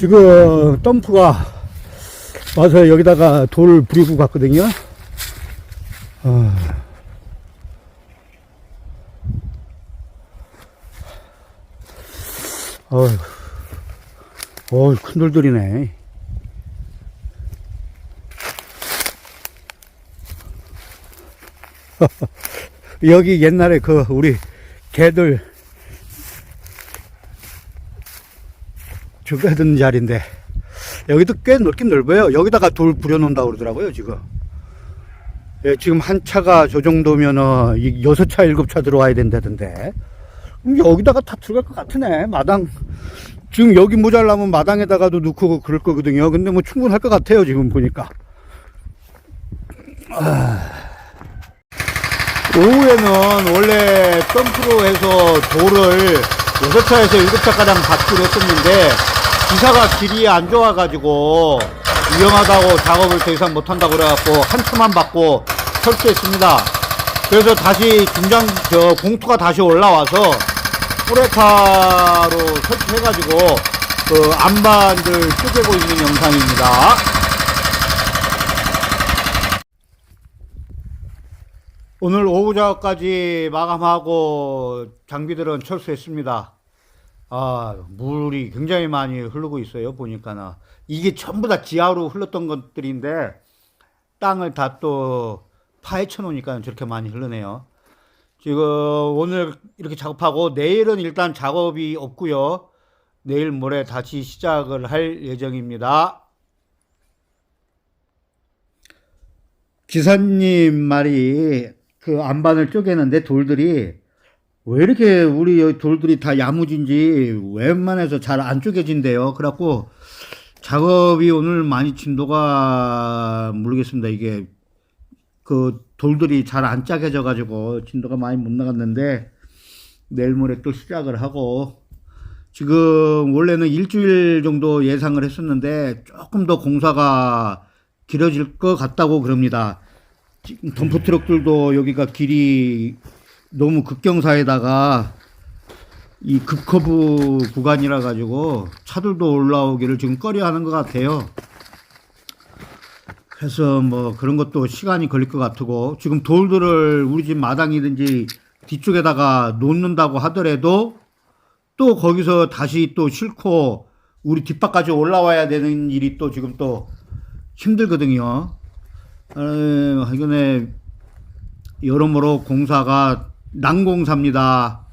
지금 덤프가 와서 여기다가 돌 부리고 갔거든요. 어... 어휴, 어휴, 큰 돌들이네. 여기 옛날에 그 우리 개들 죽어든 자리인데 여기도 꽤 넓긴 넓어요. 여기다가 돌 부려놓는다고 그러더라고요, 지금. 예, 지금 한 차가 저 정도면은 이 여섯 차, 일곱 차 들어와야 된다던데. 그럼 여기다가 다 들어갈 것 같으네. 마당. 지금 여기 모자라면 마당에다가도 넣고 그럴 거거든요. 근데 뭐 충분할 것 같아요, 지금 보니까. 아. 오후에는 원래 덤프로 해서 돌을 여섯 차에서 일곱 차가량 받기로 했었는데 기사가 길이 안 좋아가지고 위험하다고 작업을 더 이상 못한다고 그래갖고 한 차만 받고 철수했습니다. 그래서 다시 중장 저 공투가 다시 올라와서 뿌레카로 설치해가지고 그 안반들 쪼개고 있는 영상입니다. 오늘 오후 작업까지 마감하고 장비들은 철수했습니다. 아, 물이 굉장히 많이 흐르고 있어요. 보니까는 이게 전부 다 지하로 흘렀던 것들인데 땅을 다또 파헤쳐 놓으니까 저렇게 많이 흐르네요. 지금 오늘 이렇게 작업하고 내일은 일단 작업이 없고요. 내일 모레 다시 시작을 할 예정입니다. 기사님 말이 그 안반을 쪼개는데 돌들이 왜 이렇게 우리 돌들이 다 야무진지 웬만해서 잘 안 쪼개진대요. 그래갖고 작업이 오늘 많이 진도가 모르겠습니다. 이게 그 돌들이 잘 안 짜개져 가지고 진도가 많이 못 나갔는데 내일 모레 또 시작을 하고 지금 원래는 일주일 정도 예상을 했었는데 조금 더 공사가 길어질 것 같다고 그럽니다. 지금 덤프 트럭들도 여기가 길이 너무 급경사에다가 이 급커브 구간이라 가지고 차들도 올라오기를 지금 꺼려하는 것 같아요. 그래서 뭐 그런 것도 시간이 걸릴 것 같고 지금 돌들을 우리 집 마당이든지 뒤쪽에다가 놓는다고 하더라도 또 거기서 다시 또 싣고 우리 뒷밭까지 올라와야 되는 일이 또 지금 또 힘들거든요. 에, 하여간에 여러모로 공사가 난공사입니다.